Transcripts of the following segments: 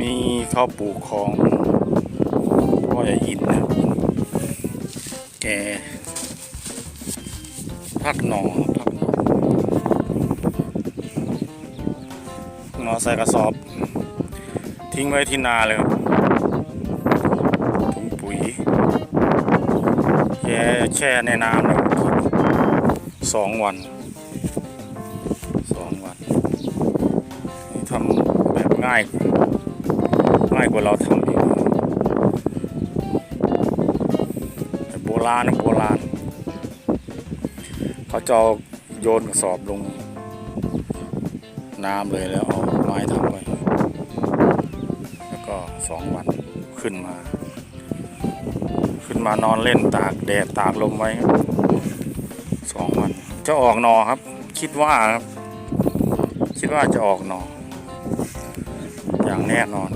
มีข้าวปลูกของพ่อใหญ่อินนะแกพักหนอพักหนอหนอใส่กระสอบ ทิ้งไว้ที่นาเลยถุงปุ๋ยแกแช่ในน้ำ สองวันสองวันนี่ทำแบบง่าย ง่ายกว่าเราทำอีกแต่โบราณโบราณเขาจะเอโยนกระสอบลง น้ำเลยแล้วเอาไม้ทำไว้แล้วก็สองวันขึ้นมา ขึ้นมานอนเล่นตากแดดตากลมไว้สองวัน จะออกหนอครับ คิดว่าครับ คิดว่าจะออกหนอ อย่างแน่นอน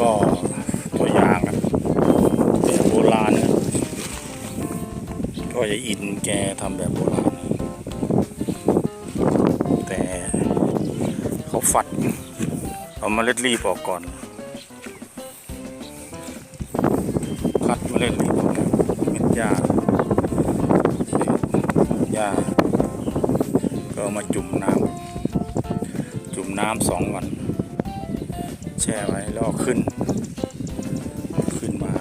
ก็ตัวอย่างครับแบบโบราณนะก็จะอินแกทำแบบโบราณ แต่เขาฝัด เอามาเล็ดรีบออกก่อน เล็ดรีบออกเม็ดหญ้าหญ้าก็เอามาจุ่มน้ำจุ่มน้ำสองวัน แช่ไว้แล้วเอขึ้น ขึ้นมา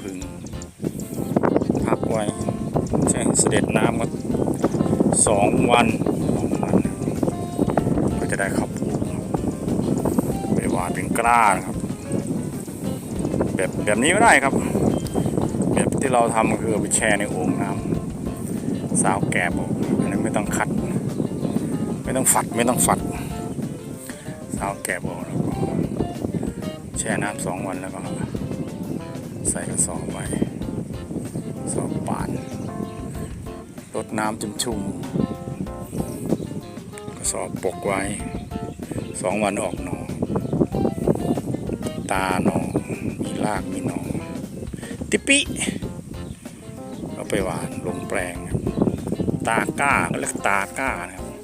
พึ่งพักไว้แช่เสด็จน้ำก็สองวันสองวันก็จะได้ข้าวปลูไปหวานเป็นกล้านะครับแบบแบบนี้ไม่ได้ครับ ที่เราทำคือเอาไปแช่ในโอ่งน้ำสาวแกบออกอันนั้ไม่ต้องคัด ไม่ต้องฝัดไม่ต้องฝัด สาวแกะบอกแล้วก็แช่น้ำสองวันแล้วก็ใส่กระสอบไว้กระสอบปานรดน้ำจุ่มชุ่มกระสอบปกไว้สองวันออกหนอตาหนอมีรากมีหนอติปิเอา ไปหวานลงแปลง ตาก้าก็เรียกตาก้านะครับ